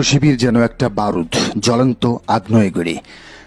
শিবির যেন একটা বারুদ জ্বলন্ত আগ্নেয়গিরি।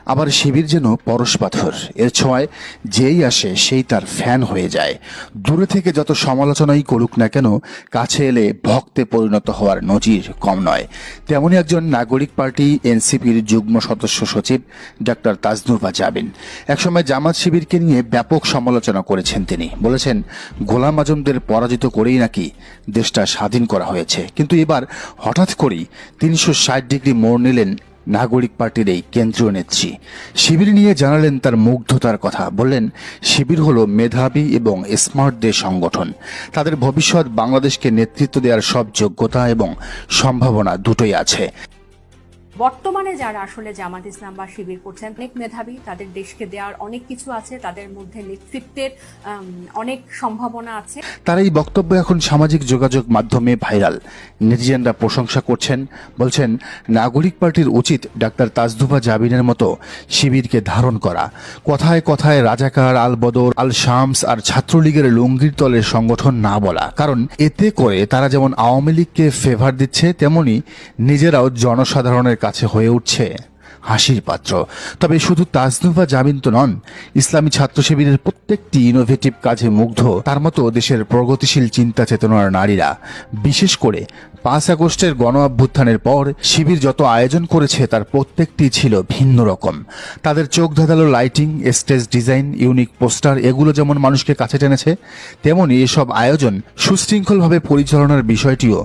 আবার শিবির যেন পরশ পাথর। এর ছোঁয়ায় যেই আসে, সেই তার ফ্যান হয়ে যায়। দূরে থেকে যত সমালোচনাই করুক না কেন, কাছে এলে ভক্তে পরিণত হওয়ার নজির কম নয়। তেমনই একজন নাগরিক পার্টি এনসিপির যুগ্ম সদস্য সচিব ডাক্তার তাজনুভা জাবিন একসময় জামাত শিবিরকে নিয়ে ব্যাপক সমালোচনা করেছেন তিনি। বলেছেন, গোলাম আজমদের পরাজিত করেই নাকি দেশটা স্বাধীন করা হয়েছে। কিন্তু এবার হঠাৎ করেই তিনশো ষাট ডিগ্রি মোড় নিলেন নাগরিক পার্টির এই কেন্দ্রীয় নেত্রী। শিবির নিয়ে জানালেন তার মুগ্ধতার কথা। বললেন, শিবির হলো মেধাবী এবং স্মার্টদের সংগঠন। তাদের ভবিষ্যৎ বাংলাদেশকে নেতৃত্ব দেওয়ার সব যোগ্যতা এবং সম্ভাবনা দুটোই আছে। বর্তমানে যারা আসলে জামাত ইসলাম বা শিবির করছেন, অনেক মেধাবী তাদের দেশকে দেওয়ার অনেক কিছু আছে, তাদের মধ্যে নেতৃত্বের অনেক সম্ভাবনা আছে। তার এই বক্তব্য এখন সামাজিক যোগাযোগ মাধ্যমে ভাইরাল। নেটিজেনরা প্রশংসা করছেন, বলছেন, নাগরিক পার্টির উচিত ডাক্তার তাজদুবা জাবিনের মতো শিবিরকে ধারণ করা। কথায় কথায় রাজাকার আল বদর আল শামস আর ছাত্রলীগের লুঙ্গির তলের সংগঠন না বলা। কারণ এতে করে তারা যেমন আওয়ামী লীগকে ফেভার দিচ্ছে, তেমনি নিজেরাও জনসাধারণের কাছে হয়ে উঠছে হাসির পাত্র। তবে শুধু তাজনুভা জামিন তো নন, ইসলামী ছাত্র শিবিরের প্রত্যেকটি ইনোভেটিভ কাজে মুগ্ধ। তার মতো দেশের প্রগতিশীল চিন্তা চেতনার নারীরা, বিশেষ করে পাঁচ আগস্টের গণ অভ্যুত্থানের পর শিবির যত আয়োজন করেছে, তার প্রত্যেকটি ছিল ভিন্ন রকম। তাদের চোখ ধাঁধালো lighting, stage design, unique poster, এগুলো যেমন মানুষকে কাছে টেনেছে, তেমনি এসব আয়োজন সুশৃঙ্খলভাবে পরিচালনার বিষয়টিও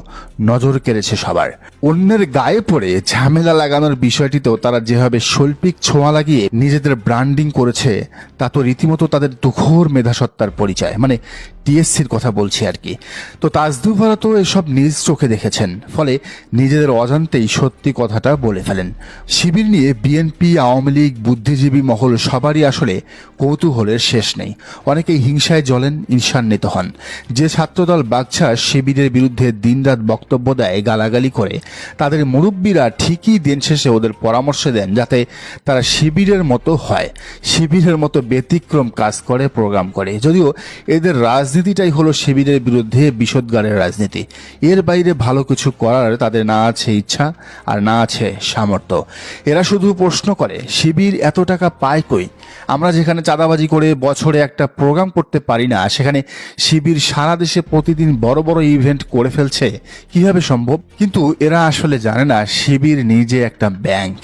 নজর কেড়েছে সবার। অন্যের গায়ে পড়ে ঝামেলা লাগানোর বিষয়টিতেও তারা যেভাবে শৈল্পিক ছোঁয়া লাগিয়ে নিজেদের ব্র্যান্ডিং করেছে, তা তো রীতিমতো তাদের তুখোর মেধাসত্তার পরিচয়। মানে টিএসসির কথা বলছি আর কি। তো তাজদুভারা তো এসব নিজ চোখে দেখেছেন, ফলে নিজেদের অজান্তেই সত্যি কথাটা বলে ফেলেন। শিবির নিয়ে বিএনপি আওয়ামী লীগ, বুদ্ধিজীবী মহল সবারই আসলে কৌতূহলের শেষ নেই। অনেকেই হিংসায় জ্বলেন, ঈর্ষান্বিত হন। যে ছাত্রদল বাগছা শিবিরের বিরুদ্ধে দিনরাত বক্তব্য দেয়, গালাগালি করে, তাদের মুরব্বীরা ঠিকই দিন শেষে ওদের পরামর্শ দেন যাতে তারা শিবিরের মতো হয়। শিবিরের মতো ব্যতিক্রম কাজ করে, প্রোগ্রাম করে। যদিও এদের রাজনীতিটাই হলো শিবিরের বিরুদ্ধে বিষদগারের রাজনীতি। এর বাইরে ভালো কিছু করার তাদের না আছে ইচ্ছা আর না আছে সামর্থ্য। এরা শুধু প্রশ্ন করে শিবির এত টাকা পায় কই? আমরা যেখানে চাঁদাবাজি করে বছরে একটা প্রোগ্রাম করতে পারি না, সেখানে শিবির সারা দেশে প্রতিদিন বড় বড় ইভেন্ট করে ফেলছে, কীভাবে সম্ভব? কিন্তু এরা আসলে জানে না, শিবির নিজে একটা ব্যাংক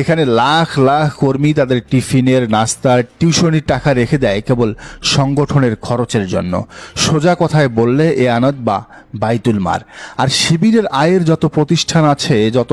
এখানে লাখ লাখ কর্মী তাদের টিফিনের, নাস্তার, টিউশনির টাকা রেখে দেয় কেবল সংগঠনের খরচের জন্য। সোজা কথায় বললে এ আনদ বা বাইতুল মার আর শিবিরের আয়ের যত প্রতিষ্ঠান আছে, যত